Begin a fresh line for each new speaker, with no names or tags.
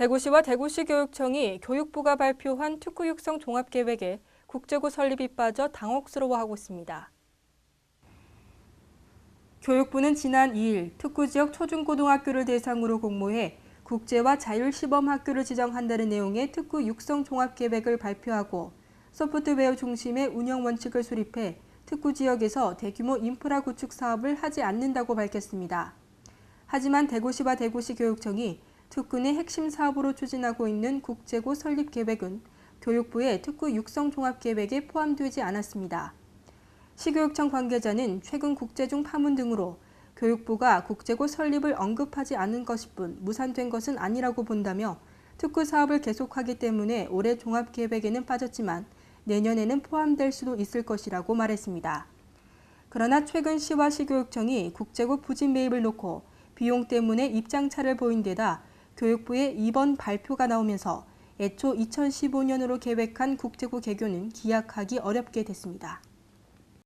대구시와 대구시 교육청이 교육부가 발표한 특구 육성 종합계획에 국제고 설립이 빠져 당혹스러워하고 있습니다. 교육부는 지난 2일 특구 지역 초중고등학교를 대상으로 공모해 국제와 자율 시범 학교를 지정한다는 내용의 특구 육성 종합계획을 발표하고 소프트웨어 중심의 운영 원칙을 수립해 특구 지역에서 대규모 인프라 구축 사업을 하지 않는다고 밝혔습니다. 하지만 대구시와 대구시 교육청이 특구 내 핵심 사업으로 추진하고 있는 국제고 설립 계획은 교육부의 특구 육성 종합 계획에 포함되지 않았습니다. 시교육청 관계자는 최근 국제중 파문 등으로 교육부가 국제고 설립을 언급하지 않은 것일 뿐 무산된 것은 아니라고 본다며 특구 사업을 계속하기 때문에 올해 종합 계획에는 빠졌지만 내년에는 포함될 수도 있을 것이라고 말했습니다. 그러나 최근 시와 시교육청이 국제고 부진 매입을 놓고 비용 때문에 입장차를 보인 데다 교육부의 이번 발표가 나오면서 애초 2015년으로 계획한 국제고 개교는 기약하기 어렵게 됐습니다.